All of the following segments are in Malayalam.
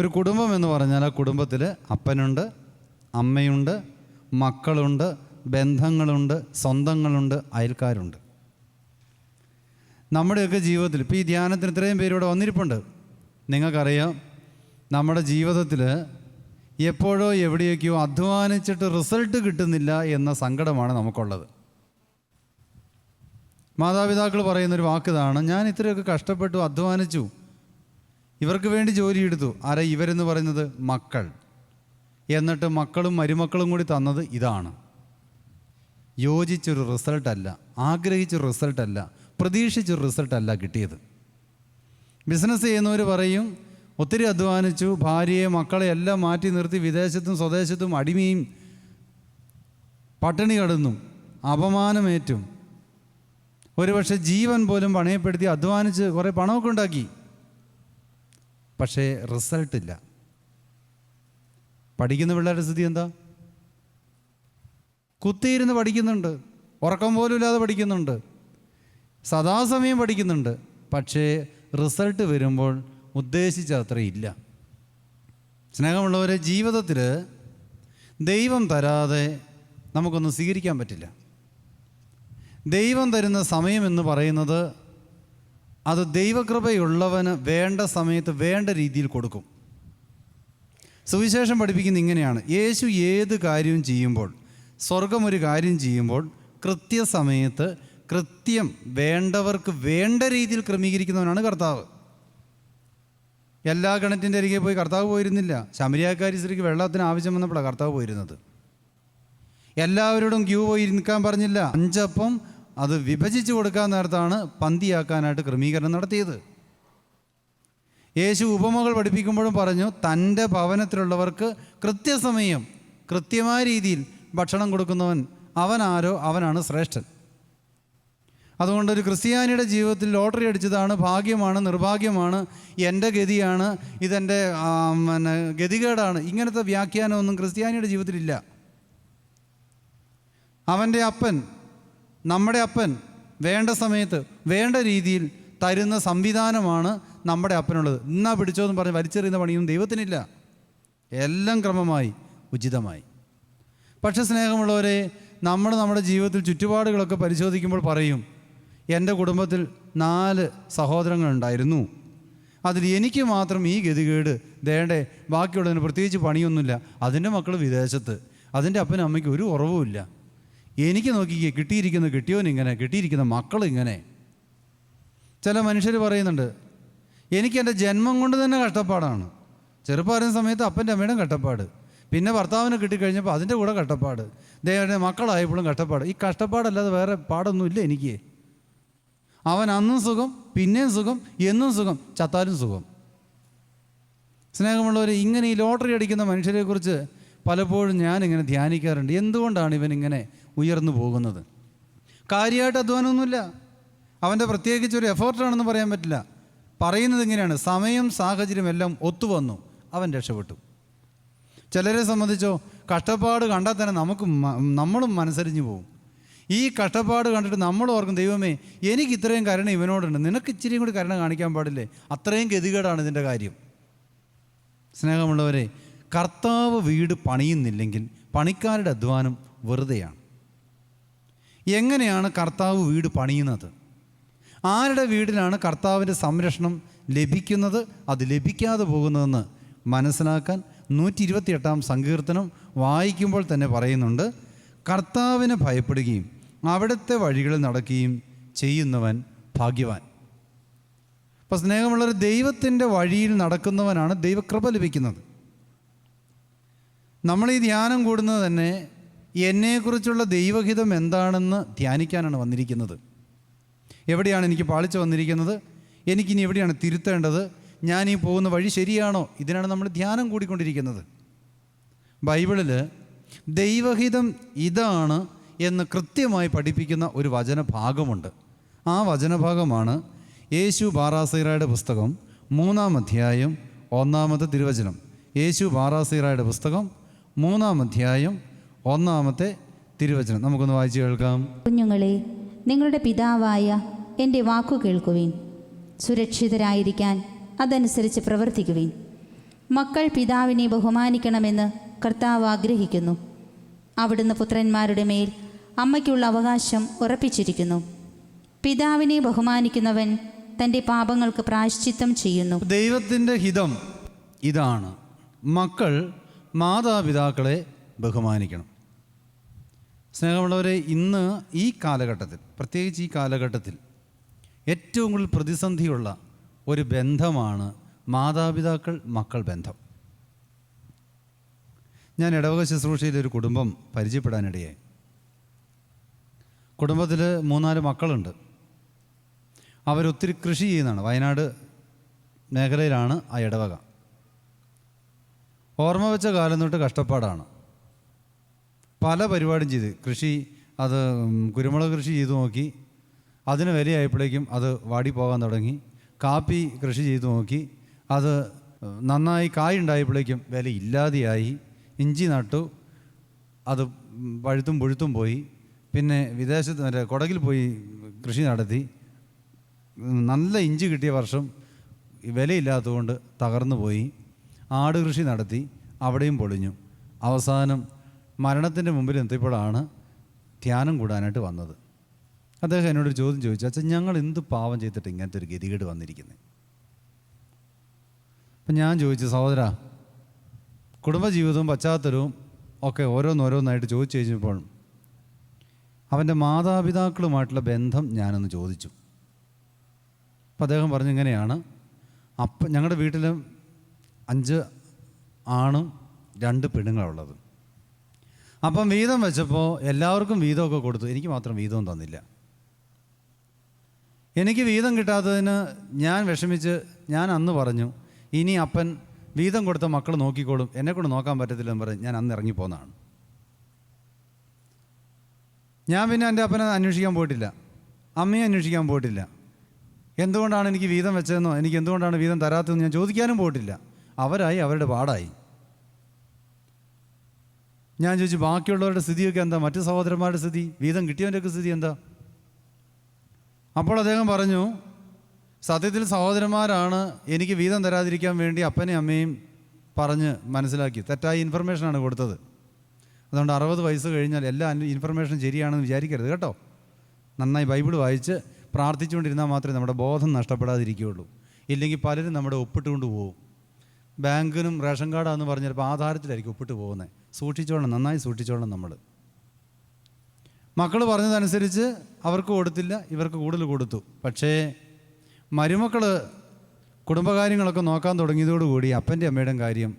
ഒരു കുടുംബം എന്ന് പറഞ്ഞാൽ ആ കുടുംബത്തിൽ അപ്പനുണ്ട് അമ്മയുണ്ട് മക്കളുണ്ട് ബന്ധങ്ങളുണ്ട് സ്വന്തങ്ങളുണ്ട് അയൽക്കാരുണ്ട്. നമ്മുടെയൊക്കെ ജീവിതത്തിൽ ഇപ്പോൾ ഈ ധ്യാനത്തിന് ഇത്രയും പേരിവിടെ വന്നിരിപ്പുണ്ട്. നിങ്ങൾക്കറിയാം നമ്മുടെ ജീവിതത്തിൽ എപ്പോഴോ എവിടെയൊക്കെയോ അധ്വാനിച്ചിട്ട് റിസൾട്ട് കിട്ടുന്നില്ല എന്ന സങ്കടമാണ് നമുക്കുള്ളത്. മാതാപിതാക്കൾ പറയുന്നൊരു വാക്ക് ഇതാണ് ഞാൻ ഇത്രയൊക്കെ കഷ്ടപ്പെട്ടു അധ്വാനിച്ചു ഇവർക്ക് വേണ്ടി ജോലി എടുത്തു. ആരാ ഇവരെന്ന് പറയുന്നത്? മക്കൾ. എന്നിട്ട് മക്കളും മരുമക്കളും കൂടി തന്നത് ഇതാണ്. യോജിച്ചൊരു റിസൾട്ടല്ല ആഗ്രഹിച്ചൊരു റിസൾട്ടല്ല പ്രതീക്ഷിച്ചൊരു റിസൾട്ടല്ല കിട്ടിയത്. ബിസിനസ് ചെയ്യുന്നവർ പറയും ഒത്തിരി അധ്വാനിച്ചു ഭാര്യയെ മക്കളെ എല്ലാം മാറ്റി നിർത്തി വിദേശത്തും സ്വദേശത്തും അടിമയും പട്ടിണി കടന്നും അപമാനമേറ്റും. ഒരുപക്ഷെ ജീവൻ പോലും പണയപ്പെടുത്തി അധ്വാനിച്ച് കുറേ പണമൊക്കെ ഉണ്ടാക്കി. പക്ഷേ റിസൾട്ടില്ല പഠിക്കുന്ന പിള്ളേരുടെ സ്ഥിതി എന്താ? കുത്തിയിരുന്ന് പഠിക്കുന്നുണ്ട്. ഉറക്കം പോലും ഇല്ലാതെ പഠിക്കുന്നുണ്ട്. സദാസമയം പഠിക്കുന്നുണ്ട്. പക്ഷേ റിസൾട്ട് വരുമ്പോൾ ഉദ്ദേശിച്ച അത്രയില്ല സ്നേഹമുള്ളവരെ ജീവിതത്തിൽ ദൈവം തരാതെ നമുക്കൊന്നും സ്വീകരിക്കാൻ പറ്റില്ല. ദൈവം തരുന്ന സമയം എന്ന് പറയുന്നത് അത് ദൈവകൃപയുള്ളവന് വേണ്ട സമയത്ത് വേണ്ട രീതിയിൽ കൊടുക്കും. സുവിശേഷം പഠിപ്പിക്കുന്ന ഇങ്ങനെയാണ്. യേശു ഏത് കാര്യവും ചെയ്യുമ്പോൾ സ്വർഗം ഒരു കാര്യം ചെയ്യുമ്പോൾ കൃത്യസമയത്ത് കൃത്യം വേണ്ടവർക്ക് വേണ്ട രീതിയിൽ ക്രമീകരിക്കുന്നവനാണ് കർത്താവ്. എല്ലാ കിണറ്റിന്റെ അരികെ പോയി കർത്താവ് പോയിരുന്നില്ല. ശമരിയാക്കാരി സ്ത്രീക്ക് വെള്ളത്തിന് ആവശ്യം വന്നപ്പോഴാണ് കർത്താവ് പോയിരുന്നത്. എല്ലാവരോടും ക്യൂ പോയി നിൽക്കാൻ പറഞ്ഞില്ല. അഞ്ചപ്പം അത് വിഭജിച്ച് കൊടുക്കാൻ നേരത്താണ് പന്തിയാക്കാനായിട്ട് ക്രമീകരണം നടത്തിയത്. യേശു ഉപമകൾ പഠിപ്പിക്കുമ്പോഴും പറഞ്ഞു തന്റെ ഭവനത്തിലുള്ളവർക്ക് കൃത്യസമയം കൃത്യമായ രീതിയിൽ ഭക്ഷണം കൊടുക്കുന്നവൻ അവനാരോ അവനാണ് ശ്രേഷ്ഠൻ. അതുകൊണ്ട് ഒരു ക്രിസ്ത്യാനിയുടെ ജീവിതത്തിൽ ലോട്ടറി അടിച്ചതാണ് ഭാഗ്യമാണ് നിർഭാഗ്യമാണ് എന്റെ ഗതിയാണ് ഇതെന്റെ പിന്നെ ഗതികേടാണ് ഇങ്ങനത്തെ വ്യാഖ്യാനമൊന്നും ക്രിസ്ത്യാനിയുടെ ജീവിതത്തിലില്ല അവന്റെ അപ്പൻ നമ്മുടെ അപ്പൻ വേണ്ട സമയത്ത് വേണ്ട രീതിയിൽ തരുന്ന സംവിധാനമാണ് നമ്മുടെ അപ്പനുള്ളത്. ഇന്നാ പിടിച്ചോന്ന് പറഞ്ഞ് വലിച്ചെറിയുന്ന പണിയൊന്നും ദൈവത്തിനില്ല. എല്ലാം ക്രമമായി ഉചിതമായി. പക്ഷേ സ്നേഹമുള്ളവരെ നമ്മൾ നമ്മുടെ ജീവിതത്തിൽ ചുറ്റുപാടുകളൊക്കെ പരിശോധിക്കുമ്പോൾ പറയും എന്റെ കുടുംബത്തിൽ നാല് സഹോദരങ്ങളുണ്ടായിരുന്നു. അതിൽ എനിക്ക് മാത്രം ഈ ഗതികേട് ദേണ്ടേ ബാക്കിയുള്ളതിന് പ്രത്യേകിച്ച് പണിയൊന്നുമില്ല. അതിന്റെ മക്കൾ വിദേശത്ത്. അതിന്റെ അപ്പനും അമ്മയ്ക്ക് ഒരു കുറവുമില്ല. എനിക്ക് നോക്കിക്കേ കിട്ടിയിരിക്കുന്ന കിട്ടിയോൻ ഇങ്ങനെ കിട്ടിയിരിക്കുന്ന മക്കൾ ഇങ്ങനെ. ചില മനുഷ്യർ പറയുന്നുണ്ട് എനിക്ക് എന്റെ ജന്മം കൊണ്ട് തന്നെ കഷ്ടപ്പാടാണ്. ചെറുപ്പമായിരുന്ന സമയത്ത് അപ്പന്റെ അമ്മയുടെ കഷ്ടപ്പാട്. പിന്നെ ഭർത്താവിനെ കിട്ടിക്കഴിഞ്ഞപ്പോൾ അതിന്റെ കൂടെ കഷ്ടപ്പാട്. ദൈവന്റെ മക്കളായപ്പോഴും കഷ്ടപ്പാട്. ഈ കഷ്ടപ്പാടല്ലാതെ വേറെ പാടൊന്നുമില്ല എനിക്ക്. അവൻ അന്നും സുഖം പിന്നെയും സുഖം എന്നും സുഖം ചത്താലും സുഖം. സ്നേഹമുള്ളവർ ഇങ്ങനെ ഈ ലോട്ടറി അടിക്കുന്ന മനുഷ്യരെക്കുറിച്ച് പലപ്പോഴും ഞാനിങ്ങനെ ധ്യാനിക്കാറുണ്ട്. എന്തുകൊണ്ടാണ് ഇവനിങ്ങനെ ഉയർന്നു പോകുന്നത്. കാര്യമായിട്ട് അധ്വാനമൊന്നുമില്ല. അവന്റെ പ്രത്യേകിച്ച് ഒരു എഫേർട്ടാണെന്ന് പറയാൻ പറ്റില്ല. പറയുന്നത് ഇങ്ങനെയാണ്. സമയം സാഹചര്യം എല്ലാം ഒത്തുവന്നു. അവൻ രക്ഷപ്പെട്ടു. ചിലരെ സംബന്ധിച്ചോ കഷ്ടപ്പാട് കണ്ടാൽ തന്നെ നമുക്ക് നമ്മളും മനസ്സരിഞ്ഞു പോകും. ഈ കഷ്ടപ്പാട് കണ്ടിട്ട് നമ്മൾ ഓർക്കും ദൈവമേ എനിക്ക് ഇത്രയും കരുണ ഇവനോടുണ്ട്. നിനക്ക് ഇച്ചിരിയും കൂടി കരുണ കാണിക്കാൻ പാടില്ലേ? അത്രയും ഗതികേടാണ് ഇതിന്റെ കാര്യം. സ്നേഹമുള്ളവരെ കർത്താവ് വീട് പണിയുന്നില്ലെങ്കിൽ പണിക്കാരുടെ അധ്വാനം വെറുതെയാണ്. എങ്ങനെയാണ് കർത്താവ് വീട് പണിയുന്നത്? ആരുടെ വീടിലാണ് കർത്താവിന്റെ സംരക്ഷണം ലഭിക്കുന്നത്? അത് ലഭിക്കാതെ പോകുന്നതെന്ന് മനസ്സിലാക്കാൻ നൂറ്റി ഇരുപത്തിയെട്ടാം സങ്കീർത്തനം വായിക്കുമ്പോൾ തന്നെ പറയുന്നുണ്ട് കർത്താവിനെ ഭയപ്പെടുകയും അവിടുത്തെ വഴികളിൽ നടക്കുകയും ചെയ്യുന്നവൻ ഭാഗ്യവാൻ. അപ്പോൾ സ്നേഹമുള്ളൊരു ദൈവത്തിന്റെ വഴിയിൽ നടക്കുന്നവനാണ് ദൈവകൃപ ലഭിക്കുന്നത്. നമ്മൾ ഈ ധ്യാനം കൂടുന്നത് തന്നെ എന്നെക്കുറിച്ചുള്ള ദൈവഹിതം എന്താണെന്ന് ധ്യാനിക്കാനാണ് വന്നിരിക്കുന്നത്. എവിടെയാണ് എനിക്ക് പാളിച്ച് വന്നിരിക്കുന്നത്? എനിക്കിനി എവിടെയാണ് തിരുത്തേണ്ടത്? ഞാൻ ഈ പോകുന്ന വഴി ശരിയാണോ? ഇതിനാണ് നമ്മൾ ധ്യാനം കൂടിക്കൊണ്ടിരിക്കുന്നത്. ബൈബിളിൽ ദൈവഹിതം ഇതാണ് എന്ന് കൃത്യമായി പഠിപ്പിക്കുന്ന ഒരു വചനഭാഗമുണ്ട്. ആ വചനഭാഗമാണ് യേശു ബാറാസീറയുടെ പുസ്തകം മൂന്നാം അധ്യായം ഒന്നാമത്തെ തിരുവചനം. യേശു ബാറാസീറയുടെ പുസ്തകം മൂന്നാം അധ്യായം ഒന്നാമത്തെ തിരുവചനം. നമുക്കൊന്ന് വായിച്ചു കേൾക്കാം. കുഞ്ഞുങ്ങളെ നിങ്ങളുടെ പിതാവായ എന്റെ വാക്കു കേൾക്കുവിൻ. സുരക്ഷിതരായിരിക്കാൻ അതനുസരിച്ച് പ്രവർത്തിക്കുവിൻ. മക്കൾ പിതാവിനെ ബഹുമാനിക്കണമെന്ന് കർത്താവ് ആഗ്രഹിക്കുന്നു. അവിടുന്ന് പുത്രന്മാരുടെ മേൽ അമ്മയ്ക്കുള്ള അവകാശം ഉറപ്പിച്ചിരിക്കുന്നു. പിതാവിനെ ബഹുമാനിക്കുന്നവൻ തന്റെ പാപങ്ങൾക്ക് പ്രായശ്ചിത്തം ചെയ്യുന്നു. ദൈവത്തിന്റെ ഹിതം ഇതാണ്. മക്കൾ മാതാപിതാക്കളെ ബഹുമാനിക്കണം. സ്നേഹമുള്ളവരെ ഇന്ന് ഈ കാലഘട്ടത്തിൽ പ്രത്യേകിച്ച് ഈ കാലഘട്ടത്തിൽ ഏറ്റവും കൂടുതൽ പ്രതിസന്ധിയുള്ള ഒരു ബന്ധമാണ് മാതാപിതാക്കൾ മക്കൾ ബന്ധം. ഞാൻ ഇടവക ശുശ്രൂഷയിൽ ഒരു കുടുംബം പരിചയപ്പെടാനിടയായി. കുടുംബത്തിൽ മൂന്നാൽ മക്കളുണ്ട്. അവരൊത്തിരി കൃഷി ചെയ്യുന്നതാണ്. വയനാട് മേഖലയിലാണ് ആ ഇടവക. ഓർമ്മ വെച്ച കാലം തൊട്ട് കഷ്ടപ്പാടാണ്. പല പരിപാടിയും ചെയ്ത്. കൃഷി അത് കുരുമുളക് കൃഷി ചെയ്തു നോക്കി. അതിന് വിലയായപ്പോഴേക്കും അത് വാടി പോകാൻ തുടങ്ങി. കാപ്പി കൃഷി ചെയ്തു നോക്കി. അത് നന്നായി കായ് ഉണ്ടായപ്പോഴേക്കും വില ഇല്ലാതെയായി ഇഞ്ചി നട്ടു. അത് പഴുത്തും പുഴുത്തും പോയി. പിന്നെ വിദേശത്ത് മറ്റേ കുടകിൽ പോയി കൃഷി നടത്തി. നല്ല ഇഞ്ചി കിട്ടിയ വർഷം വിലയില്ലാത്തതുകൊണ്ട് തകർന്നു പോയി. ആട് കൃഷി നടത്തി. അവിടെയും പൊളിഞ്ഞു. അവസാനം മരണത്തിന്റെ മുമ്പിൽ എത്തിയപ്പോഴാണ് ധ്യാനം കൂടാനായിട്ട് വന്നത്. അദ്ദേഹം എന്നോടൊരു ചോദ്യം ചോദിച്ചു അച്ഛൻ ഞങ്ങൾ എന്ത് പാവം ചെയ്തിട്ട് ഇങ്ങനത്തെ ഒരു ഗതികേട് വന്നിരിക്കുന്നത് അപ്പം ഞാൻ ചോദിച്ചു സഹോദര കുടുംബജീവിതവും പശ്ചാത്തലവും ഒക്കെ ഓരോന്നോരോന്നായിട്ട് ചോദിച്ചു കഴിഞ്ഞപ്പോൾ അവന്റെ മാതാപിതാക്കളുമായിട്ടുള്ള ബന്ധം ഞാനൊന്ന് ചോദിച്ചു. അപ്പം അദ്ദേഹം പറഞ്ഞു ഇങ്ങനെയാണ്. അപ്പം ഞങ്ങളുടെ വീട്ടിൽ അഞ്ച് ആണും രണ്ട് പെണ്ണുങ്ങളുള്ളത്. അപ്പം വീതം വെച്ചപ്പോൾ എല്ലാവർക്കും വീതമൊക്കെ കൊടുത്തു. എനിക്ക് മാത്രം വീതവും തന്നില്ല. എനിക്ക് വീതം കിട്ടാത്തതിന് ഞാൻ വിഷമിച്ച് ഞാൻ അന്ന് പറഞ്ഞു ഇനി അപ്പൻ വീതം കൊടുത്ത മക്കൾ നോക്കിക്കോളും. എന്നെക്കൊണ്ട് നോക്കാൻ പറ്റത്തില്ലെന്ന് പറഞ്ഞ് ഞാൻ അന്ന് ഇറങ്ങിപ്പോന്നതാണ് ഞാൻ പിന്നെ എന്റെ അപ്പനെ അന്വേഷിക്കാൻ പോയിട്ടില്ല. അമ്മയെ അന്വേഷിക്കാൻ പോയിട്ടില്ല. എന്തുകൊണ്ടാണ് എനിക്ക് വീതം വെച്ചതെന്നോ എനിക്ക് എന്തുകൊണ്ടാണ് വീതം തരാത്തതെന്ന് ഞാൻ ചോദിക്കാനും പോയിട്ടില്ല. അവരായി അവരുടെ പാടായി. ഞാൻ ചോദിച്ചു ബാക്കിയുള്ളവരുടെ സ്ഥിതിയൊക്കെ എന്താ? മറ്റു സഹോദരന്മാരുടെ സ്ഥിതി? വീതം കിട്ടിയവന്റെയൊക്കെ സ്ഥിതി എന്താ? അപ്പോൾ അദ്ദേഹം പറഞ്ഞു സത്യത്തിൽ സഹോദരന്മാരാണ് എനിക്ക് വീതം തരാതിരിക്കാൻ വേണ്ടി അപ്പനെയും അമ്മയും പറഞ്ഞ് മനസ്സിലാക്കി. തെറ്റായ ഇൻഫർമേഷനാണ് കൊടുത്തത്. അതുകൊണ്ട് അറുപത് വയസ്സ് കഴിഞ്ഞാൽ എല്ലാ ഇൻഫർമേഷൻ ശരിയാണെന്ന് വിചാരിക്കരുത് കേട്ടോ. നന്നായി ബൈബിൾ വായിച്ച് പ്രാർത്ഥിച്ചുകൊണ്ടിരുന്നാൽ മാത്രമേ നമ്മുടെ ബോധം നഷ്ടപ്പെടാതിരിക്കുകയുള്ളൂ. ഇല്ലെങ്കിൽ പലരും നമ്മുടെ ഒപ്പിട്ടുകൊണ്ട് പോകും. ബാങ്കിനും റേഷൻ കാർഡാന്ന് പറഞ്ഞാൽ ആധാരത്തിലായിരിക്കും ഒപ്പിട്ട് പോകുന്നത്. സൂക്ഷിച്ചോളണം നന്നായി സൂക്ഷിച്ചോളണം നമ്മൾ മക്കൾ പറഞ്ഞതനുസരിച്ച് അവർക്ക് കൊടുത്തില്ല ഇവർക്ക് കൂടുതൽ കൊടുത്തു. പക്ഷേ മരുമക്കൾ കുടുംബകാര്യങ്ങളൊക്കെ നോക്കാൻ തുടങ്ങിയതോടുകൂടി അപ്പന്റെ അമ്മയുടെ കാര്യം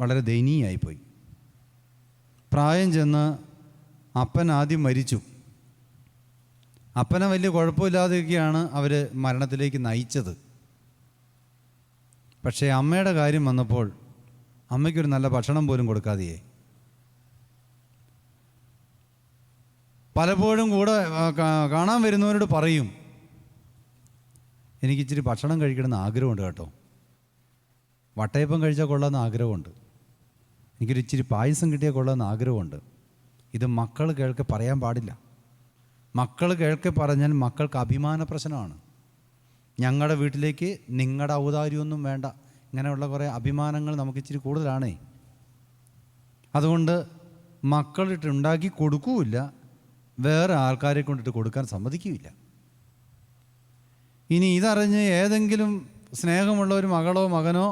വളരെ ദയനീയമായിപ്പോയി. പ്രായം ചെന്ന് അപ്പൻ ആദ്യം മരിച്ചു. അപ്പനെ വലിയ കുഴപ്പമില്ലാതെയൊക്കെയാണ് അവർ മരണത്തിലേക്ക് നയിച്ചത്. പക്ഷേ അമ്മയുടെ കാര്യം വന്നപ്പോൾ അമ്മയ്ക്കൊരു നല്ല ഭക്ഷണം പോലും കൊടുക്കാതെയേ പലപ്പോഴും കൂടെ കാണാൻ വരുന്നവരോട് പറയും എനിക്ക് ഇച്ചിരി ഭക്ഷണം കഴിക്കണമെന്ന് ആഗ്രഹമുണ്ട് കേട്ടോ. വട്ടയപ്പം കഴിച്ചാൽ കൊള്ളാമെന്ന് ആഗ്രഹമുണ്ട്. എനിക്കൊരു ഇച്ചിരി പായസം കിട്ടിയാൽ കൊള്ളാമെന്ന് ആഗ്രഹമുണ്ട്. ഇത് മക്കൾ കേൾക്കെ പറയാൻ പാടില്ല. മക്കൾ കേൾക്കെ പറഞ്ഞാൽ മക്കൾക്ക് അഭിമാന പ്രശ്നമാണ് ഞങ്ങളുടെ വീട്ടിലേക്ക് നിങ്ങളുടെ ഔദാര്യമൊന്നും വേണ്ട. ഇങ്ങനെയുള്ള കുറേ അഭിമാനങ്ങൾ നമുക്ക് ഇച്ചിരി കൂടുതലാണേ. അതുകൊണ്ട് മക്കളിട്ട് ഉണ്ടാക്കി കൊടുക്കൂല്ല. വേറെ ആൾക്കാരെ കൊണ്ടിട്ട് കൊടുക്കാൻ സമ്മതിക്കുകയില്ല ഇനി ഇതറിഞ്ഞ് ഏതെങ്കിലും സ്നേഹമുള്ള ഒരു മകളോ മകനോ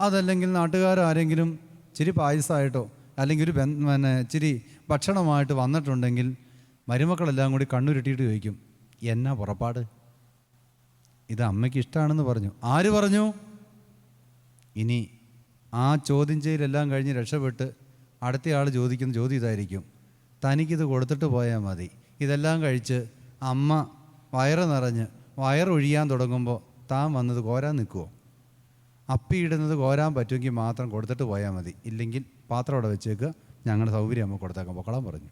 അതല്ലെങ്കിൽ നാട്ടുകാരോ ആരെങ്കിലും ഇച്ചിരി പായസമായിട്ടോ അല്ലെങ്കിൽ ഒരു പിന്നെ ഇച്ചിരി ഭക്ഷണമായിട്ട് വന്നിട്ടുണ്ടെങ്കിൽ മരുമക്കളെല്ലാം കൂടി കണ്ണുരുട്ടിയിട്ട് ചോദിക്കും എന്നാ പുറപ്പാട്? ഇത് അമ്മയ്ക്ക് ഇഷ്ടമാണെന്ന് പറഞ്ഞു. ആര് പറഞ്ഞു? ഇനി ആ ചോദ്യം ചെയ്യലെല്ലാം കഴിഞ്ഞ് രക്ഷപ്പെട്ട് അടുത്തയാൾ ചോദിക്കുന്ന ചോദ്യം ഇതായിരിക്കും. തനിക്കിത് കൊടുത്തിട്ട് പോയാൽ മതി. ഇതെല്ലാം കഴിച്ച് അമ്മ വയറ് നിറഞ്ഞ് വയറൊഴിയാൻ തുടങ്ങുമ്പോൾ താൻ വന്നത് കോരാൻ നിൽക്കുമോ അപ്പിയിടുന്നത് കോരാൻ പറ്റുമെങ്കിൽ മാത്രം കൊടുത്തിട്ട് പോയാൽ മതി. ഇല്ലെങ്കിൽ പാത്രം അവിടെ വെച്ചേക്കുക ഞങ്ങളുടെ സൗകര്യം അമ്മ കൊടുത്തേക്കാൻ പൊക്കളം പറഞ്ഞു.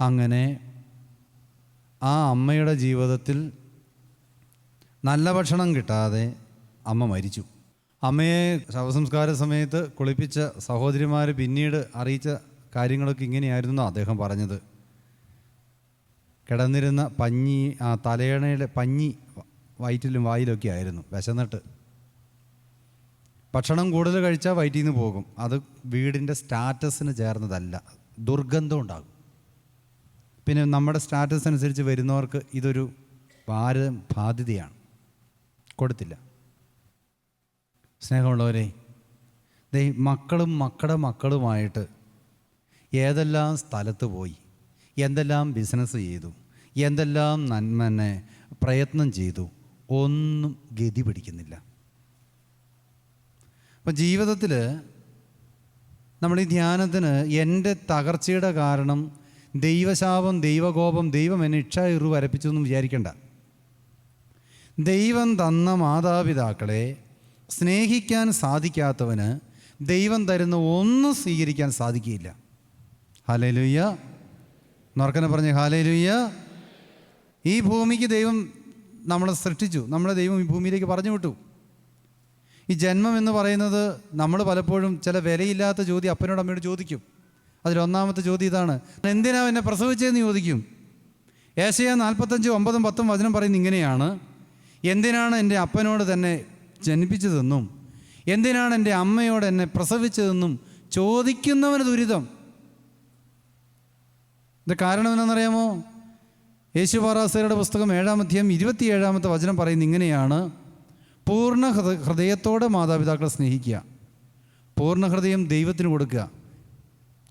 അങ്ങനെ ആ അമ്മയുടെ ജീവിതത്തിൽ നല്ല ഭക്ഷണം കിട്ടാതെ അമ്മ മരിച്ചു. അമ്മയെ ശവസംസ്കാര സമയത്ത് കുളിപ്പിച്ച സഹോദരിമാർ പിന്നീട് അറിയിച്ച കാര്യങ്ങളൊക്കെ ഇങ്ങനെയായിരുന്നു അദ്ദേഹം പറഞ്ഞത്. കിടന്നിരുന്ന പഞ്ഞി ആ തലയണയുടെ പഞ്ഞി വയറ്റിലും വായിലൊക്കെ ആയിരുന്നു വിശന്നിട്ട്. ഭക്ഷണം കൂടുതൽ കഴിച്ചാൽ വയറ്റിൽ നിന്ന് പോകും. അത് വീടിന്റെ സ്റ്റാറ്റസിന് ചേർന്നതല്ല ദുർഗന്ധം ഉണ്ടാകും. പിന്നെ നമ്മുടെ സ്റ്റാറ്റസ് അനുസരിച്ച് വരുന്നവർക്ക് ഇതൊരു ഭാരം ബാധ്യതയാണ്. കൊടുത്തില്ല. സ്നേഹമുള്ളവരെ ദൈ മക്കളും മക്കളുടെ മക്കളുമായിട്ട് ഏതെല്ലാം സ്ഥലത്ത് പോയി എന്തെല്ലാം ബിസിനസ് ചെയ്തു എന്തെല്ലാം നന്മനെ പ്രയത്നം ചെയ്തു ഒന്നും ഗതി പിടിക്കുന്നില്ല. അപ്പം ജീവിതത്തിൽ നമ്മൾ ഈ ധ്യാനത്തിന് എന്റെ തകർച്ചയുടെ കാരണം ദൈവശാപം ദൈവകോപം ദൈവം എന്നെ ഇക്ഷ വരപ്പിച്ചു എന്ന് വിചാരിക്കണ്ട. ദൈവം തന്ന മാതാപിതാക്കളെ സ്നേഹിക്കാൻ സാധിക്കാത്തവന് ദൈവം തരുന്ന ഒന്നും സ്വീകരിക്കാൻ സാധിക്കുകയില്ല. ഹാലേലുയ്യ നോർക്കനെ പറഞ്ഞ് ഹാലേലുയ്യ ഈ ഭൂമിക്ക് ദൈവം നമ്മളെ സൃഷ്ടിച്ചു. നമ്മളെ ദൈവം ഈ ഭൂമിയിലേക്ക് പറഞ്ഞു വിട്ടു. ഈ ജന്മം എന്ന് പറയുന്നത് നമ്മൾ പലപ്പോഴും ചില വിലയില്ലാത്ത ചോദ്യം അപ്പനോട് അമ്മയോട് ചോദിക്കും. അതിലൊന്നാമത്തെ ചോദ്യം ഇതാണ്. എന്തിനാ എന്നെ പ്രസവിച്ചതെന്ന് ചോദിക്കും? ഏശയ നാൽപ്പത്തഞ്ച് ഒമ്പതും പത്തും വചനം പറയുന്നത് ഇങ്ങനെയാണ്. എന്തിനാണ് എന്റെ അപ്പനോട് തന്നെ ജനിപ്പിച്ചതെന്നും എന്തിനാണ് എന്റെ അമ്മയോട് എന്നെ പ്രസവിച്ചതെന്നും ചോദിക്കുന്നവന് ദുരിതം. ഇത് കാരണം എന്നാണെന്നറിയാമോ യേശു പാറാസയുടെ പുസ്തകം ഏഴാം അധ്യായം ഇരുപത്തിയേഴാമത്തെ വചനം പറയുന്ന ഇങ്ങനെയാണ്. പൂർണ ഹൃദ ഹൃദയത്തോടെ മാതാപിതാക്കളെ സ്നേഹിക്കുക. പൂർണ ഹൃദയം ദൈവത്തിന് കൊടുക്കുക.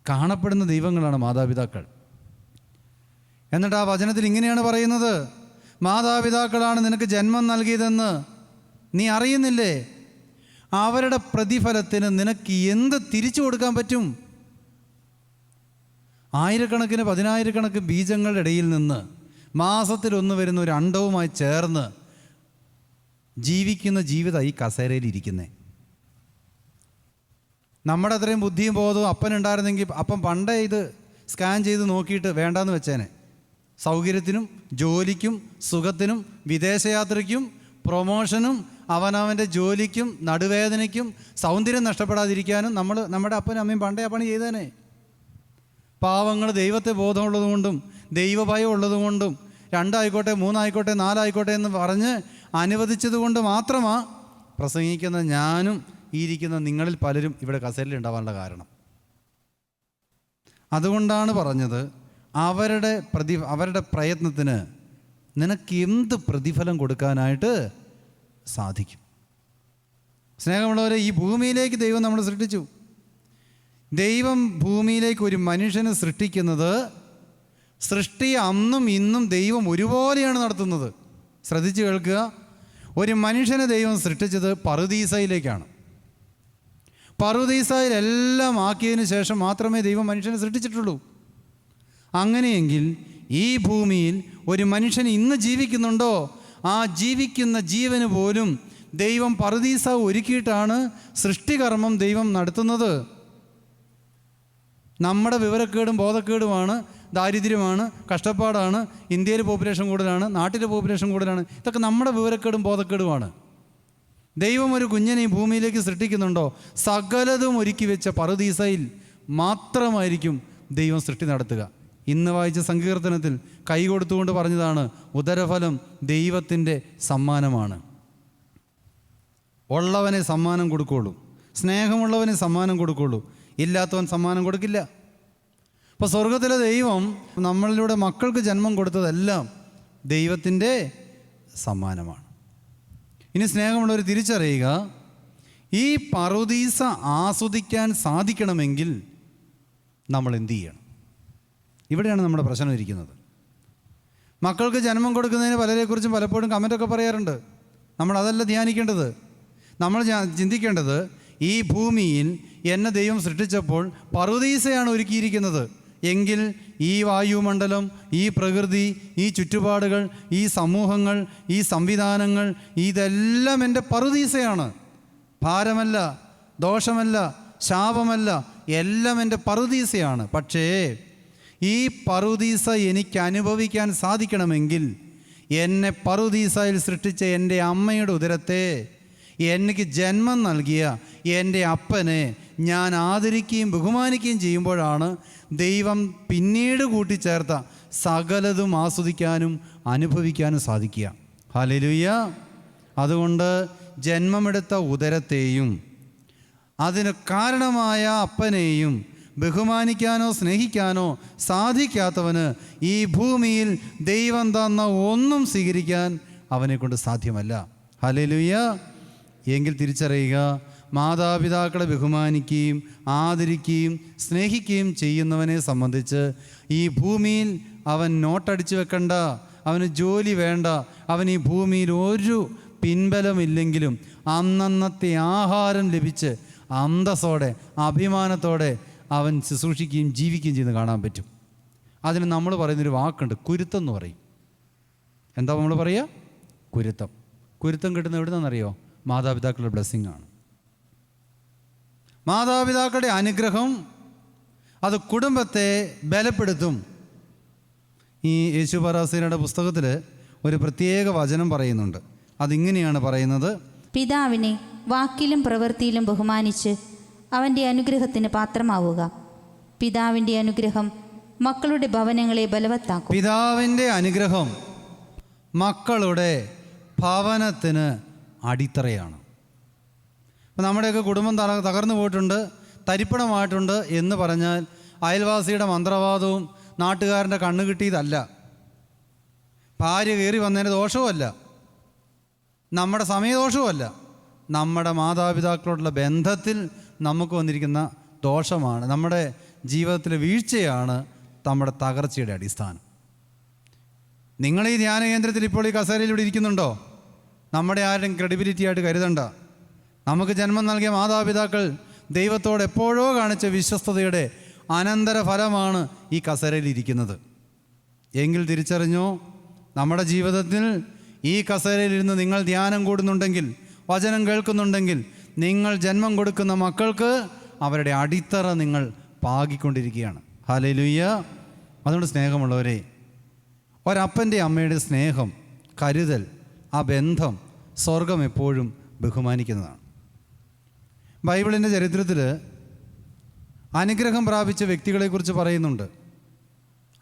കാണപ്പെടുന്ന ദൈവങ്ങളാണ് മാതാപിതാക്കൾ. എന്നിട്ട് ആ വചനത്തിൽ ഇങ്ങനെയാണ് പറയുന്നത്. മാതാപിതാക്കളാണ് നിനക്ക് ജന്മം നൽകിയതെന്ന്. നീ അറിയുന്നില്ലേ? അവരുടെ പ്രതിഫലത്തിന് നിനക്ക് എന്ത് തിരിച്ചു കൊടുക്കാൻ പറ്റും? ആയിരക്കണക്കിന് പതിനായിരക്കണക്കിന് ബീജങ്ങളുടെ ഇടയിൽ നിന്ന് മാസത്തിലൊന്ന് വരുന്ന ഒരു അണ്ടവുമായി ചേർന്ന് ജീവിക്കുന്ന ജീവിതം ഈ കസേരയിൽ ഇരിക്കുന്നേ. നമ്മുടെ അത്രയും ബുദ്ധിയും ബോധവും അപ്പനുണ്ടായിരുന്നെങ്കിൽ അപ്പം പണ്ടേ ഇത് സ്കാൻ ചെയ്ത് നോക്കിയിട്ട് വേണ്ടാന്ന് വെച്ചേനെ. സൗകര്യത്തിനും ജോലിക്കും സുഖത്തിനും വിദേശയാത്രയ്ക്കും പ്രൊമോഷനും അവനവന്റെ ജോലിക്കും നടുവേദനയ്ക്കും സൗന്ദര്യം നഷ്ടപ്പെടാതിരിക്കാനും നമ്മൾ നമ്മുടെ അപ്പനും അമ്മയും പണ്ടേ ആ പണി ചെയ്തേനെ. പാവങ്ങൾ ദൈവത്തെ ബോധമുള്ളതുകൊണ്ടും ദൈവഭയം ഉള്ളതുകൊണ്ടും രണ്ടായിക്കോട്ടെ മൂന്നായിക്കോട്ടെ നാലായിക്കോട്ടെ എന്ന് പറഞ്ഞ് അനുവദിച്ചതുകൊണ്ട് മാത്രമാണ് പ്രസംഗിക്കുന്ന ഞാനും ഈ ഇരിക്കുന്ന നിങ്ങളിൽ പലരും ഇവിടെ കസേരയിൽ ഉണ്ടാവാനുള്ള കാരണം. അതുകൊണ്ടാണ് പറഞ്ഞത് അവരുടെ പ്രതി അവരുടെ പ്രയത്നത്തിന് നിനക്ക് എന്ത് പ്രതിഫലം കൊടുക്കാനായിട്ട് സാധിക്കും. സ്നേഹമുള്ളവരെ ഈ ഭൂമിയിലേക്ക് ദൈവം നമ്മൾ സൃഷ്ടിച്ചു. ദൈവം ഭൂമിയിലേക്ക് ഒരു മനുഷ്യനെ സൃഷ്ടിക്കുന്നത് സൃഷ്ടി അന്നും ഇന്നും ദൈവം ഒരുപോലെയാണ് നടത്തുന്നത്. ശ്രദ്ധിച്ചു കേൾക്കുക. ഒരു മനുഷ്യനെ ദൈവം സൃഷ്ടിച്ചത് പറുദീസയിലേക്കാണ്. പറുദീസയിലെല്ലാം ആക്കിയതിനു ശേഷം മാത്രമേ ദൈവം മനുഷ്യനെ സൃഷ്ടിച്ചിട്ടുള്ളൂ. അങ്ങനെയെങ്കിൽ ഈ ഭൂമിയിൽ ഒരു മനുഷ്യൻ ഇന്ന് ജീവിക്കുന്നുണ്ടോ? ആ ജീവിക്കുന്ന ജീവന് പോലും ദൈവം പറുദീസ ഒരുക്കിയിട്ടാണ് സൃഷ്ടികർമ്മം ദൈവം നടത്തുന്നത്. നമ്മുടെ വിവരക്കേടും ബോധക്കേടുമാണ് ദാരിദ്ര്യമാണ് കഷ്ടപ്പാടാണ് ഇന്ത്യയിലെ പോപ്പുലേഷൻ കൂടുതലാണ് നാട്ടിലെ പോപ്പുലേഷൻ കൂടുതലാണ്. ഇതൊക്കെ നമ്മുടെ വിവരക്കേടും ബോധക്കേടുമാണ്. ദൈവം ഒരു കുഞ്ഞിനെ ഈ ഭൂമിയിലേക്ക് സൃഷ്ടിക്കുന്നുണ്ടോ? സകലതും ഒരുക്കി വെച്ച പറുദീസയിൽ മാത്രമായിരിക്കും ദൈവം സൃഷ്ടി നടത്തുക. ഇന്ന് വായിച്ച സങ്കീർത്തനത്തിൽ കൈ കൊടുത്തുകൊണ്ട് പറഞ്ഞതാണ് ഉദരഫലം ദൈവത്തിന്റെ സമ്മാനമാണ്. ഉള്ളവനെ സമ്മാനം കൊടുക്കുള്ളൂ. സ്നേഹമുള്ളവന് സമ്മാനം കൊടുക്കുള്ളൂ. ഇല്ലാത്തവൻ സമ്മാനം കൊടുക്കില്ല. അപ്പോൾ സ്വർഗത്തിലെ ദൈവം നമ്മളിലൂടെ മക്കൾക്ക് ജന്മം കൊടുത്തതെല്ലാം ദൈവത്തിന്റെ സമ്മാനമാണ്. ഇനി സ്നേഹമുള്ളവർ തിരിച്ചറിയുക ഈ പറുദീസ ആസ്വദിക്കാൻ സാധിക്കണമെങ്കിൽ നമ്മൾ എന്തു ചെയ്യണം? ഇവിടെയാണ് നമ്മുടെ പ്രശ്നം ഇരിക്കുന്നത്. മക്കൾക്ക് ജന്മം കൊടുക്കുന്നതിന് പലരെക്കുറിച്ചും പലപ്പോഴും കമന്റൊക്കെ പറയാറുണ്ട്. നമ്മൾ അതല്ല ധ്യാനിക്കേണ്ടത്. നമ്മൾ ചിന്തിക്കേണ്ടത് ഈ ഭൂമിയിൽ എന്നെ ദൈവം സൃഷ്ടിച്ചപ്പോൾ പറുദീസയാണ് ഒരുക്കിയിരിക്കുന്നത്. എങ്കിൽ ഈ വായുമണ്ഡലം ഈ പ്രകൃതി ഈ ചുറ്റുപാടുകൾ ഈ സമൂഹങ്ങൾ ഈ സംവിധാനങ്ങൾ ഇതെല്ലാം എന്റെ പറുദീസയാണ്. ഭാരമല്ല ദോഷമല്ല ശാപമല്ല എല്ലാം എന്റെ പറുദീസയാണ്. പക്ഷേ ഈ പറുദീസ എനിക്ക് അനുഭവിക്കാൻ സാധിക്കണമെങ്കിൽ എന്നെ പറുദീസയിൽ സൃഷ്ടിച്ച എന്റെ അമ്മയുടെ ഉദരത്തെ എനിക്ക് ജന്മം നൽകിയ എന്റെ അപ്പനെ ഞാൻ ആദരിക്കുകയും ബഹുമാനിക്കുകയും ചെയ്യുമ്പോഴാണ് ദൈവം പിന്നീട് കൂട്ടിച്ചേർത്ത സകലതും ആസ്വദിക്കാനും അനുഭവിക്കാനും സാധിക്കുക. ഹലലുയ്യ അതുകൊണ്ട് ജന്മമെടുത്ത ഉദരത്തെയും അതിന് കാരണമായ അപ്പനെയും ബഹുമാനിക്കാനോ സ്നേഹിക്കാനോ സാധിക്കാത്തവന് ഈ ഭൂമിയിൽ ദൈവം തന്ന ഒന്നും സ്വീകരിക്കാൻ അവനെ കൊണ്ട് സാധ്യമല്ല. ഹലലുയ്യ എങ്കിൽ തിരിച്ചറിയുക മാതാപിതാക്കളെ ബഹുമാനിക്കുകയും ആദരിക്കുകയും സ്നേഹിക്കുകയും ചെയ്യുന്നവനെ സംബന്ധിച്ച് ഈ ഭൂമിയിൽ അവൻ നോട്ടടിച്ചു വെക്കണ്ട അവന് ജോലി വേണ്ട അവൻ ഈ ഭൂമിയിൽ ഒരു പിൻബലമില്ലെങ്കിലും അന്നന്നത്തെ ആഹാരം ലഭിച്ച് അന്തസ്സോടെ അഭിമാനത്തോടെ അവൻ ശുശ്രൂഷിക്കുകയും ജീവിക്കുകയും ചെയ്യുന്നത് കാണാൻ പറ്റും. അതിന് നമ്മൾ പറയുന്നൊരു വാക്കുണ്ട് കുരുത്തം എന്ന് പറയും. എന്താ നമ്മൾ പറയുക? കുരുത്തം. കുരുത്തം കിട്ടുന്ന എവിടെ നിന്നറിയോ മാതാപിതാക്കളുടെ ബ്ലെസ്സിങ് ആണ്. മാതാപിതാക്കളുടെ അനുഗ്രഹം അത് കുടുംബത്തെ ബലപ്പെടുത്തും. ഈ യേശു പരാസീനയുടെ പുസ്തകത്തിൽ ഒരു പ്രത്യേക വചനം പറയുന്നുണ്ട്. അതിങ്ങനെയാണ് പറയുന്നത് പിതാവിനെ വാക്കിലും പ്രവൃത്തിയിലും ബഹുമാനിച്ച് അവന്റെ അനുഗ്രഹത്തിന് പാത്രമാവുക. പിതാവിന്റെ അനുഗ്രഹം മക്കളുടെ ഭവനങ്ങളെ ബലവത്താക്കും. പിതാവിന്റെ അനുഗ്രഹം മക്കളുടെ ഭവനത്തിന് അടിത്തറയാണ്. അപ്പം നമ്മുടെയൊക്കെ കുടുംബം തക തകർന്നു പോയിട്ടുണ്ട് തരിപ്പണമായിട്ടുണ്ട് എന്ന് പറഞ്ഞാൽ അയൽവാസിയുടെ മന്ത്രവാദവും നാട്ടുകാരന്റെ കണ്ണ് കിട്ടിയതല്ല. ഭാര്യ കയറി വന്നതിന്റെ ദോഷവുമല്ല. നമ്മുടെ സമയദോഷവുമല്ല. നമ്മുടെ മാതാപിതാക്കളോടുള്ള ബന്ധത്തിൽ നമുക്ക് വന്നിരിക്കുന്ന ദോഷമാണ്. നമ്മുടെ ജീവിതത്തിലെ വീഴ്ചയാണ് നമ്മുടെ തകർച്ചയുടെ അടിസ്ഥാനം. നിങ്ങൾ ഈ ധ്യാന കേന്ദ്രത്തിൽ ഇപ്പോൾ ഈ കസേരയിൽ ഇവിടെ ഇരിക്കുന്നുണ്ടോ? നമ്മുടെ ആരുടെയും ക്രെഡിബിലിറ്റി ആയിട്ട് കരുതണ്ട. നമുക്ക് ജന്മം നൽകിയ മാതാപിതാക്കൾ ദൈവത്തോട് എപ്പോഴോ കാണിച്ച വിശ്വസ്തതയുടെ അനന്തര ഫലമാണ് ഈ കസേരയിൽ ഇരിക്കുന്നത്. എങ്കിൽ തിരിച്ചറിഞ്ഞോ നമ്മുടെ ജീവിതത്തിൽ ഈ കസേരയിൽ ഇരുന്ന് നിങ്ങൾ ധ്യാനം കൂടുന്നുണ്ടെങ്കിൽ വചനം കേൾക്കുന്നുണ്ടെങ്കിൽ നിങ്ങൾ ജന്മം കൊടുക്കുന്ന മക്കൾക്ക് അവരുടെ അടിത്തറ നിങ്ങൾ പാകിക്കൊണ്ടിരിക്കുകയാണ്. ഹലലുയ്യ അതുകൊണ്ട് സ്നേഹമുള്ളവരെ ഒരപ്പന്റെ അമ്മയുടെ സ്നേഹം കരുതൽ ആ ബന്ധം സ്വർഗം എപ്പോഴും ബഹുമാനിക്കുന്നതാണ്. ബൈബിളിന്റെ ചരിത്രത്തിൽ അനുഗ്രഹം പ്രാപിച്ച വ്യക്തികളെക്കുറിച്ച് പറയുന്നുണ്ട്.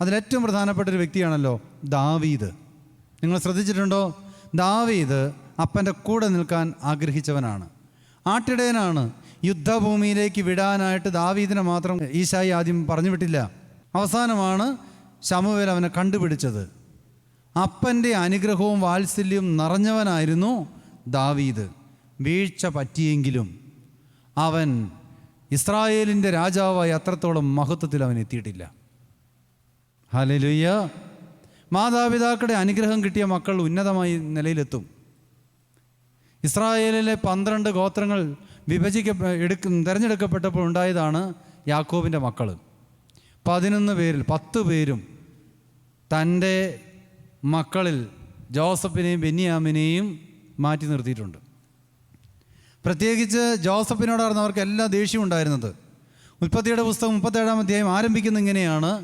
അതിലേറ്റവും പ്രധാനപ്പെട്ട ഒരു വ്യക്തിയാണല്ലോ ദാവീദ്. നിങ്ങൾ ശ്രദ്ധിച്ചിട്ടുണ്ടോ? ദാവീദ് അപ്പന്റെ കൂടെ നിൽക്കാൻ ആഗ്രഹിച്ചവനാണ്. ആട്ടിടയനാണ്. യുദ്ധഭൂമിയിലേക്ക് വിടാനായിട്ട് ദാവീദിനെ മാത്രം ഈശായി ആദ്യം പറഞ്ഞു വിട്ടില്ല. അവസാനമാണ് ശമുവേൽ അവനെ കണ്ടുപിടിച്ചത്. അപ്പന്റെ അനുഗ്രഹവും വാത്സല്യവും നിറഞ്ഞവനായിരുന്നു ദാവീദ്. വീഴ്ച പറ്റിയെങ്കിലും അവൻ ഇസ്രായേലിന്റെ രാജാവായി അത്രത്തോളം മഹത്വത്തിൽ അവൻ എത്തിയിട്ടില്ല. ഹലലുയ്യ മാതാപിതാക്കളുടെ അനുഗ്രഹം കിട്ടിയ മക്കൾ ഉന്നതമായി നിലയിലെത്തും. ഇസ്രായേലിലെ പന്ത്രണ്ട് ഗോത്രങ്ങൾ വിഭജിക്ക എടുക്ക തിരഞ്ഞെടുക്കപ്പെട്ടപ്പോൾ ഉണ്ടായതാണ് യാക്കോബിന്റെ മക്കൾ പതിനൊന്ന് പേരിൽ പത്ത് പേരും തന്റെ മക്കളിൽ ജോസഫിനെയും ബെന്നിയാമിനെയും മാറ്റി നിർത്തിയിട്ടുണ്ട്. പ്രത്യേകിച്ച് ജോസഫിനോടായിരുന്നു അവർക്ക് എല്ലാ ദേഷ്യവും ഉണ്ടായിരുന്നത്. ഉൽപ്പത്തിയുടെ പുസ്തകം മുപ്പത്തേഴാം അധ്യായം ആരംഭിക്കുന്ന ഇങ്ങനെയാണ്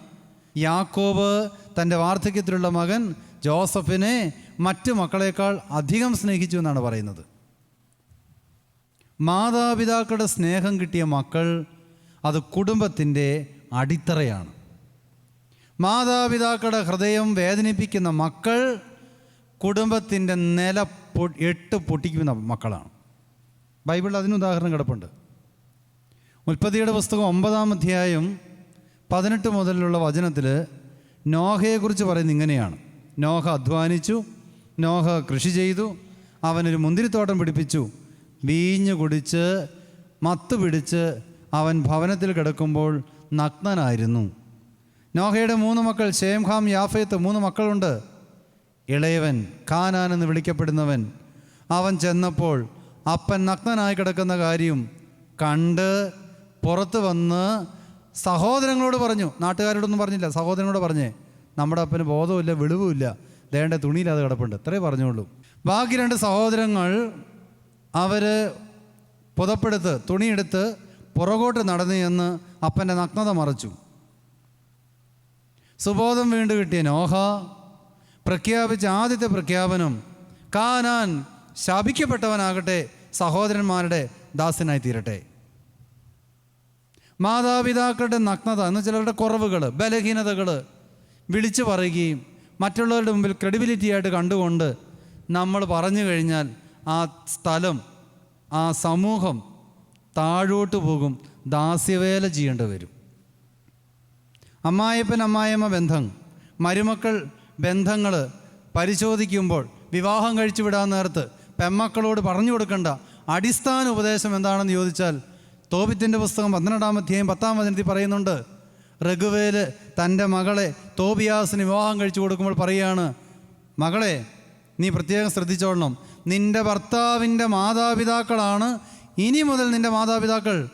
യാക്കോബ് തന്റെ വാർദ്ധക്യത്തിലുള്ള മകൻ ജോസഫിനെ മറ്റ് മക്കളേക്കാൾ അധികം സ്നേഹിച്ചു എന്നാണ് പറയുന്നത്. മാതാപിതാക്കളുടെ സ്നേഹം കിട്ടിയ മക്കൾ അത് കുടുംബത്തിന്റെ അടിത്തറയാണ്. മാതാപിതാക്കളുടെ ഹൃദയം വേദനിപ്പിക്കുന്ന മക്കൾ കുടുംബത്തിന്റെ നില പൊ എട്ട് പൊട്ടിക്കുന്ന മക്കളാണ്. ബൈബിളിൽ അതിന് ഉദാഹരണം കിടപ്പുണ്ട്. ഉൽപ്പത്തിയുടെ പുസ്തകം ഒമ്പതാം അധ്യായം പതിനെട്ട് മുതലുള്ള വചനത്തിൽ നോഹയെക്കുറിച്ച് പറയുന്നത് ഇങ്ങനെയാണ്. നോഹ അധ്വാനിച്ചു നോഹ കൃഷി ചെയ്തു. അവനൊരു മുന്തിരിത്തോട്ടം പിടിപ്പിച്ചു. വീഞ്ഞു കുടിച്ച് മത്ത് പിടിച്ച് അവൻ ഭവനത്തിൽ കിടക്കുമ്പോൾ നഗ്നനായിരുന്നു. നോഹയുടെ മൂന്ന് മക്കൾ ഷേംഹാം യാഫയത്ത് മൂന്ന് മക്കളുണ്ട്. ഇളയവൻ ഖാനാൻ എന്ന് വിളിക്കപ്പെടുന്നവൻ. അവൻ ചെന്നപ്പോൾ അപ്പൻ നഗ്നനായി കിടക്കുന്ന കാര്യം കണ്ട് പുറത്ത് വന്ന് സഹോദരങ്ങളോട് പറഞ്ഞു. നാട്ടുകാരോടൊന്നും പറഞ്ഞില്ല. സഹോദരനോട് പറഞ്ഞേ നമ്മുടെ അപ്പന് ബോധവുമില്ല വെളിവുമില്ല. ദേണ്ട അത് കിടപ്പുണ്ട്. ഇത്രേ പറഞ്ഞുള്ളൂ. ബാക്കി രണ്ട് സഹോദരങ്ങൾ അവർ പുതപ്പെടുത്ത് തുണിയെടുത്ത് പുറകോട്ട് നടന്നു എന്ന് അപ്പന്റെ നഗ്നത മറച്ചു. സുബോധം വീണ്ടു കിട്ടിയ നോഹ പ്രഖ്യാപിച്ച ആദ്യത്തെ പ്രഖ്യാപനം കാനാൻ ശാപിക്കപ്പെട്ടവനാകട്ടെ സഹോദരന്മാരുടെ ദാസനായി തീരട്ടെ. മാതാപിതാക്കളുടെ നഗ്നത എന്ന് ചിലരുടെ കുറവുകൾ ബലഹീനതകൾ വിളിച്ചു പറയുകയും മറ്റുള്ളവരുടെ മുമ്പിൽ ക്രെഡിബിലിറ്റി ആയിട്ട് കണ്ടുകൊണ്ട് നമ്മൾ പറഞ്ഞു കഴിഞ്ഞാൽ ആ സ്ഥലം ആ സമൂഹം താഴോട്ട് പോകും ദാസ്യവേല ചെയ്യേണ്ടി വരും. അമ്മായപ്പൻ അമ്മായമ്മ ബന്ധം മരുമക്കൾ ബന്ധങ്ങൾ പരിശോധിക്കുമ്പോൾ വിവാഹം കഴിച്ചു വിടാൻ നേരത്ത് പെമ്മക്കളോട് പറഞ്ഞു കൊടുക്കേണ്ട. അടിസ്ഥാന ഉപദേശം എന്താണെന്ന് ചോദിച്ചാൽ തോപിത്തിന്റെ പുസ്തകം പന്ത്രണ്ടാം അധ്യായം പത്താം വചനത്തിൽ പറയുന്നുണ്ട് റഘുവേൽ തന്റെ മകളെ തോബിയാസിന് വിവാഹം കഴിച്ചു കൊടുക്കുമ്പോൾ പറയുകയാണ് മകളെ നീ പ്രത്യേകം ശ്രദ്ധിച്ചോളണം. നിന്റെ ഭർത്താവിന്റെ മാതാപിതാക്കളാണ് ഇനി മുതൽ നിന്റെ മാതാപിതാക്കൾ.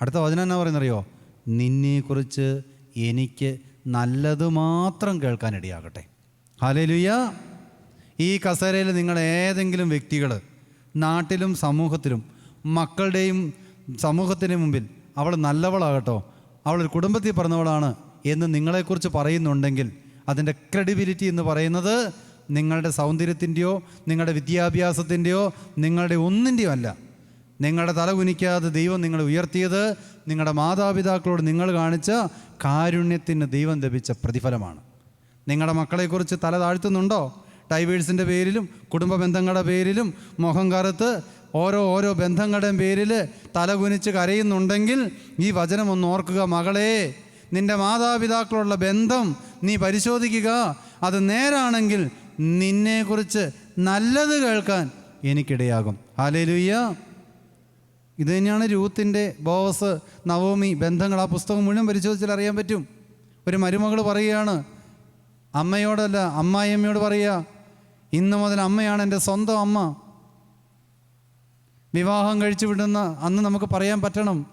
അടുത്ത വചനം എന്നാ പറയുന്നറിയോ? നിന്നെക്കുറിച്ച് എനിക്ക് നല്ലത് മാത്രം കേൾക്കാനിടയാകട്ടെ. ഹാലേലുയ്യ ഈ കസേരയിൽ നിങ്ങൾ ഏതെങ്കിലും വ്യക്തികൾ നാട്ടിലും സമൂഹത്തിലും മക്കളുടെയും സമൂഹത്തിന്റെ മുമ്പിൽ അവൾ നല്ലവളാകട്ടോ. അവൾ ഒരു കുടുംബത്തിൽ പറഞ്ഞവളാണ് എന്ന് നിങ്ങളെക്കുറിച്ച് പറയുന്നുണ്ടെങ്കിൽ അതിന്റെ ക്രെഡിബിലിറ്റി എന്ന് പറയുന്നത് നിങ്ങളുടെ സൗന്ദര്യത്തിന്റെയോ നിങ്ങളുടെ വിദ്യാഭ്യാസത്തിന്റെയോ നിങ്ങളുടെ ഒന്നിന്റെയോ അല്ല. നിങ്ങളുടെ തല കുനിക്കാതെ ദൈവം നിങ്ങളെ ഉയർത്തിയത് നിങ്ങളുടെ മാതാപിതാക്കളോട് നിങ്ങൾ കാണിച്ച കാരുണ്യത്തിന് ദൈവം ലഭിച്ച പ്രതിഫലമാണ്. നിങ്ങളുടെ മക്കളെക്കുറിച്ച് തല താഴ്ത്തുന്നുണ്ടോ? ഡൈവേഴ്സിന്റെ പേരിലും കുടുംബ ബന്ധങ്ങളുടെ പേരിലും മുഖം കറുത്ത് ഓരോ ഓരോ ബന്ധങ്ങളുടെയും പേരിൽ തലകുനിച്ച് കരയുന്നുണ്ടെങ്കിൽ ഈ വചനം ഒന്ന് ഓർക്കുക മകളെ നിന്റെ മാതാപിതാക്കളുള്ള ബന്ധം നീ പരിശോധിക്കുക. അത് നേരാണെങ്കിൽ നിന്നെക്കുറിച്ച് നല്ലത് കേൾക്കാൻ എനിക്കിടയാകും. ഹാലേലുയ്യ ഇത് തന്നെയാണ് രൂത്തിന്റെ ബോവസ് നവോമി ബന്ധങ്ങൾ. ആ പുസ്തകം മുഴുവൻ പരിശോധിച്ചാൽ അറിയാൻ പറ്റും. ഒരു മരുമകൾ പറയുകയാണ് അമ്മയോടല്ല അമ്മായിയമ്മയോട് പറയുക ഇന്ന് മുതൽ അമ്മയാണ് എന്റെ സ്വന്തം അമ്മ. വിവാഹം കഴിച്ചു വിടുന്ന അന്ന് നമുക്ക് പറയാൻ പറ്റണം.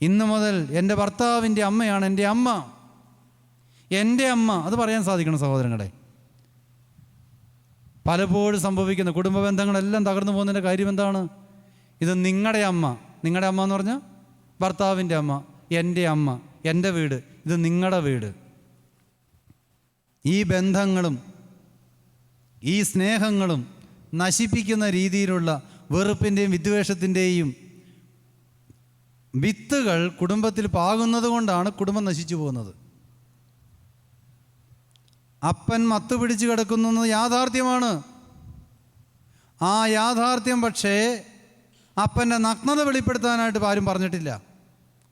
ഇന്ന് മുതൽ എന്റെ ഭർത്താവിന്റെ അമ്മയാണ് എന്റെ അമ്മ. എന്റെ അമ്മ. അത് പറയാൻ സാധിക്കണം സഹോദരങ്ങളെ. പലപ്പോഴും സംഭവിക്കുന്ന. കുടുംബ ബന്ധങ്ങളെല്ലാം തകർന്നു പോകുന്നതിന്റെ കാര്യം എന്താണ്? ഇത് നിങ്ങളുടെ അമ്മ. നിങ്ങളുടെ അമ്മ എന്ന് പറഞ്ഞാൽ ഭർത്താവിന്റെ അമ്മ എന്റെ അമ്മ എന്റെ വീട്. ഇത് നിങ്ങളുടെ വീട്. ഈ ബന്ധങ്ങളും ഈ സ്നേഹങ്ങളും നശിപ്പിക്കുന്ന രീതിയിലുള്ള വെറുപ്പിന്റെയും വിദ്വേഷത്തിന്റെയും വിത്തുകൾ കുടുംബത്തിൽ പാകുന്നത് കൊണ്ടാണ് കുടുംബം നശിച്ചു പോകുന്നത്. അപ്പൻ മത്ത് പിടിച്ച് കിടക്കുന്നത് യാഥാർത്ഥ്യമാണ്. ആ യാഥാർത്ഥ്യം പക്ഷേ അപ്പന്റെ നഗ്നത വെളിപ്പെടുത്താനായിട്ട് ആരും പറഞ്ഞിട്ടില്ല.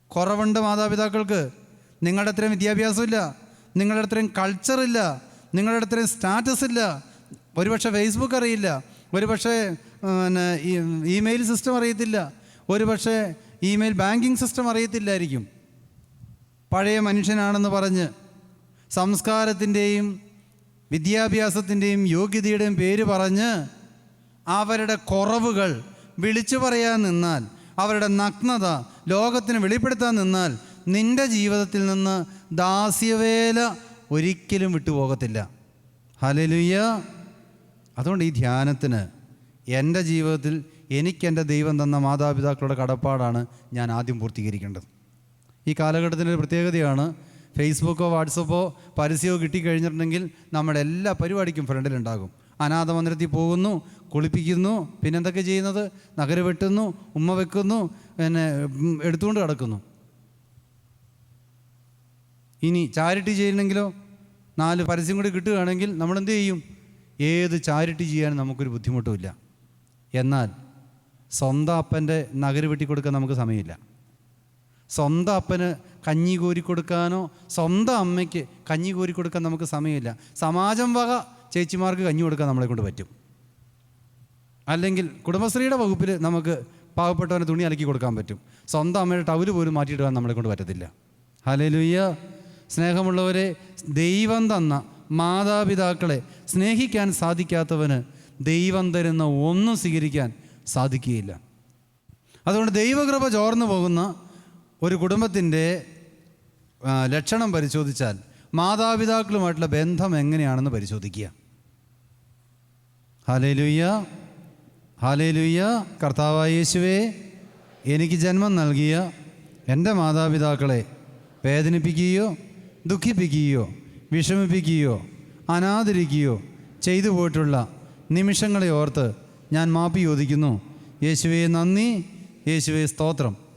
കുറവുണ്ട് മാതാപിതാക്കൾക്ക്. നിങ്ങളുടെ അത്രയും വിദ്യാഭ്യാസമില്ല. നിങ്ങളുടെ അത്രയും കൾച്ചറില്ല നിങ്ങളുടെ അത്രയും സ്റ്റാറ്റസ് ഇല്ല. ഒരുപക്ഷെ ഫേസ്ബുക്ക് അറിയില്ല. ഒരുപക്ഷെ പിന്നെ ഇമെയിൽ സിസ്റ്റം അറിയത്തില്ല. ഒരുപക്ഷെ ഇമെയിൽ ബാങ്കിങ് സിസ്റ്റം അറിയത്തില്ലായിരിക്കും. പഴയ മനുഷ്യനാണെന്ന് പറഞ്ഞ് സംസ്കാരത്തിന്റെയും വിദ്യാഭ്യാസത്തിന്റെയും യോഗ്യതയുടെയും പേര് പറഞ്ഞ് അവരുടെ കുറവുകൾ വിളിച്ചു പറയാൻ നിന്നാൽ അവരുടെ നഗ്നത ലോകത്തിന് വെളിപ്പെടുത്താൻ നിന്നാൽ നിന്റെ ജീവിതത്തിൽ നിന്ന് ദാസ്യവേല ഒരിക്കലും വിട്ടുപോകത്തില്ല. ഹലലുയ്യ അതുകൊണ്ട് ഈ ധ്യാനത്തിന് എന്റെ ജീവിതത്തിൽ എനിക്ക് എന്റെ ദൈവം തന്ന മാതാപിതാക്കളുടെ കടപ്പാടാണ് ഞാൻ ആദ്യം പൂർത്തീകരിക്കേണ്ടത്. ഈ കാലഘട്ടത്തിന്റെ ഒരു പ്രത്യേകതയാണ് ഫേസ്ബുക്കോ വാട്സപ്പോ പരസ്യമോ കിട്ടിക്കഴിഞ്ഞിട്ടുണ്ടെങ്കിൽ നമ്മുടെ എല്ലാ പരിപാടിക്കും ഫ്രണ്ടിലുണ്ടാകും. അനാഥ മന്ദിരത്തിൽ പോകുന്നു കുളിപ്പിക്കുന്നു പിന്നെന്തൊക്കെ ചെയ്യുന്നത്? നഗര വെട്ടുന്നു ഉമ്മ വെക്കുന്നു പിന്നെ എടുത്തുകൊണ്ട് കിടക്കുന്നു ഇനി ചാരിറ്റി ചെയ്യണമെങ്കിലോ നാല് പരസ്യം കൂടി കിട്ടുകയാണെങ്കിൽ നമ്മളെന്ത് ചെയ്യും? ഏത് ചാരിറ്റി ചെയ്യാനും നമുക്കൊരു ബുദ്ധിമുട്ടുമില്ല. എന്നാൽ സ്വന്തം അപ്പന്റെ നഗര് വെട്ടിക്കൊടുക്കാൻ നമുക്ക് സമയമില്ല. സ്വന്തം അപ്പന് കഞ്ഞി കോരി കൊടുക്കാനോ സ്വന്തം അമ്മയ്ക്ക് കഞ്ഞി കോരി കൊടുക്കാൻ നമുക്ക് സമയമില്ല. സമാജം വക ചേച്ചിമാർക്ക് കഞ്ഞി കൊടുക്കാൻ നമ്മളെ കൊണ്ട് പറ്റും. അല്ലെങ്കിൽ കുടുംബശ്രീയുടെ വകുപ്പിൽ നമുക്ക് പാവപ്പെട്ടവന് തുണി അലക്കി കൊടുക്കാൻ പറ്റും. സ്വന്തം അമ്മയുടെ ടവൽ പോലും മാറ്റിയിടുവാൻ നമ്മളെ കൊണ്ട് പറ്റത്തില്ല. ഹലലുയ്യ സ്നേഹമുള്ളവരെ ദൈവം തന്ന മാതാപിതാക്കളെ സ്നേഹിക്കാൻ സാധിക്കാത്തവന് ദൈവം തരുന്ന ഒന്നും സ്വീകരിക്കാൻ സാധിക്കുകയില്ല. അതുകൊണ്ട് ദൈവകൃപ ചോർന്നു പോകുന്ന ഒരു കുടുംബത്തിന്റെ ലക്ഷണം പരിശോധിച്ചാൽ മാതാപിതാക്കളുമായിട്ടുള്ള ബന്ധം എങ്ങനെയാണെന്ന് പരിശോധിക്കുക. ഹാലേലുയ്യ ഹാലേലുയ്യ കർത്താവായ യേശുവേ എനിക്ക് ജന്മം നൽകിയ എന്റെ മാതാപിതാക്കളെ വേദനിപ്പിക്കുകയോ ദുഃഖിപ്പിക്കുകയോ വിഷമിപ്പിക്കുകയോ അനാദരിക്കുകയോ ചെയ്തു പോയിട്ടുള്ള നിമിഷങ്ങളെ ഓർത്ത് ഞാൻ മാപ്പി ചോദിക്കുന്നു. യേശുവേ നന്ദി. യേശുവേ സ്തോത്രം.